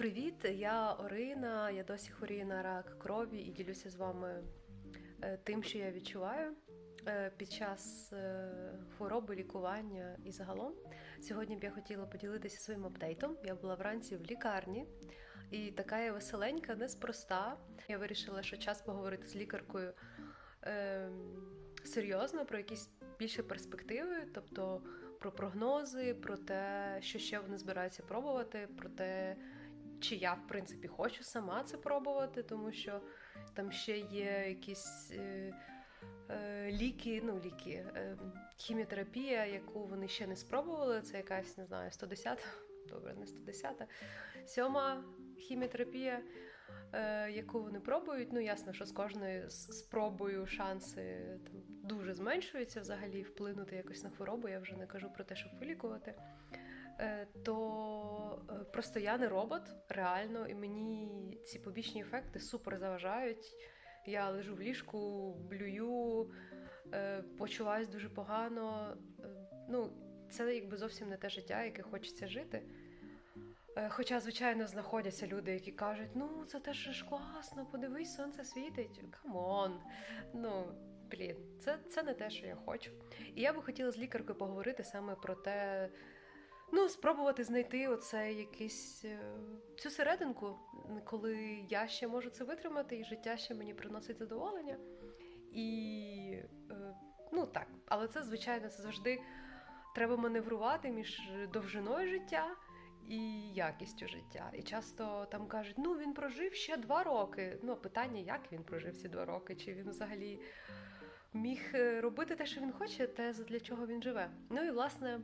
Привіт, я Орина. Я досі хворію на рак крові і ділюся з вами е, тим, що я відчуваю е, під час е, хвороби, лікування і загалом. Сьогодні б я хотіла поділитися своїм апдейтом. Я була вранці в лікарні, і така я веселенька, неспроста. Я вирішила, що час поговорити з лікаркою серйозно про якісь більше перспективи, тобто про прогнози, про те, що ще вони збираються пробувати, про те, чи я, в принципі, хочу сама це пробувати, тому що там ще є якісь е, е, ліки, ну, ліки, е, хіміотерапія, яку вони ще не спробували. Це якась, не знаю, 110, добре, не 110, сьома хіміотерапія, яку вони пробують. Ну, ясно, що з кожною спробою шанси там, дуже зменшуються взагалі вплинути якось на хворобу. Я вже не кажу про те, щоб вилікувати. То просто я не робот, реально, і мені ці побічні ефекти супер заважають. Я лежу в ліжку, блюю, е, почуваюсь дуже погано. Е, Ну, це якби зовсім не те життя, яке хочеться жити. Е, Хоча, звичайно, знаходяться люди, які кажуть, ну це теж ж класно, подивись, сонце світить. Камон. Ну, блін, це, це не те, що я хочу. І я би хотіла з лікаркою поговорити саме про те, ну, спробувати знайти оце якийсь е, цю серединку, коли я ще можу це витримати, і життя ще мені приносить задоволення. І е, ну так, але це, звичайно, це завжди треба маневрувати між довжиною життя і якістю життя. І часто там кажуть, ну він прожив ще два роки. Ну, питання, як він прожив ці два роки, чи він взагалі міг е, робити те, що він хоче, те, для чого він живе. Ну і власне.